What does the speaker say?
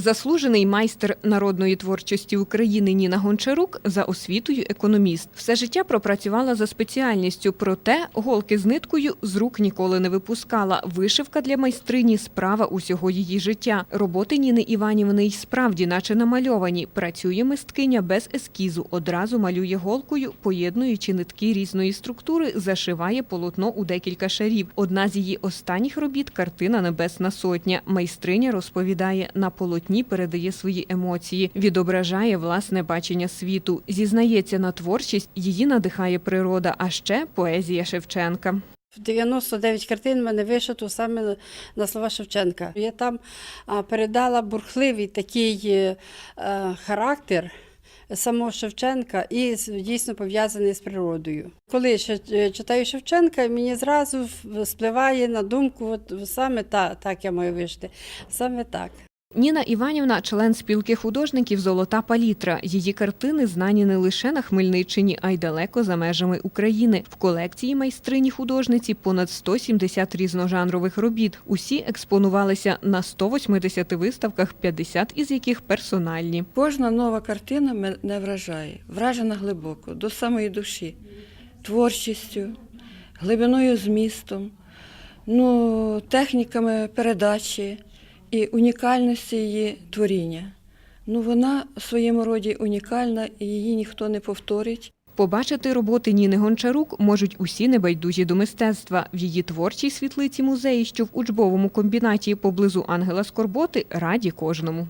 Заслужений майстер народної творчості України Ніна Гончарук за освітою економіст. Все життя пропрацювала за спеціальністю, проте голки з ниткою з рук ніколи не випускала. Вишивка для майстрині справа усього її життя. Роботи Ніни Іванівни й справді, наче намальовані. Працює мисткиня без ескізу. Одразу малює голкою, поєднуючи нитки різної структури, зашиває полотно у декілька шарів. Одна з її останніх робіт картина Небесна сотня. Майстриня розповідає на полотні, передає свої емоції, відображає власне бачення світу. Зізнається на творчість, її надихає природа, а ще поезія Шевченка. 99 картин в мене вишито саме на слова Шевченка. Я там передала бурхливий такий е, е, характер самого Шевченка і дійсно пов'язаний з природою. Коли е, читаю Шевченка, мені зразу спливає на думку, от саме та, так я маю вишити, саме так. Ніна Іванівна член спілки художників Золота палітра. Її картини знані не лише на Хмельниччині, а й далеко за межами України. В колекції майстрині художниці понад 170 різножанрових робіт. Усі експонувалися на 180 виставках, 50 із яких персональні. Кожна нова картина мене вражає, вражена глибоко, до самої душі, творчістю, глибиною змістом, ну, техніками передачі і унікальності її творіння. Ну, вона в своєму роді унікальна і її ніхто не повторить. Побачити роботи Ніни Гончарук можуть усі небайдужі до мистецтва. В її творчій світлиці музеї, що в учбовому комбінаті поблизу Ангела Скорботи, раді кожному.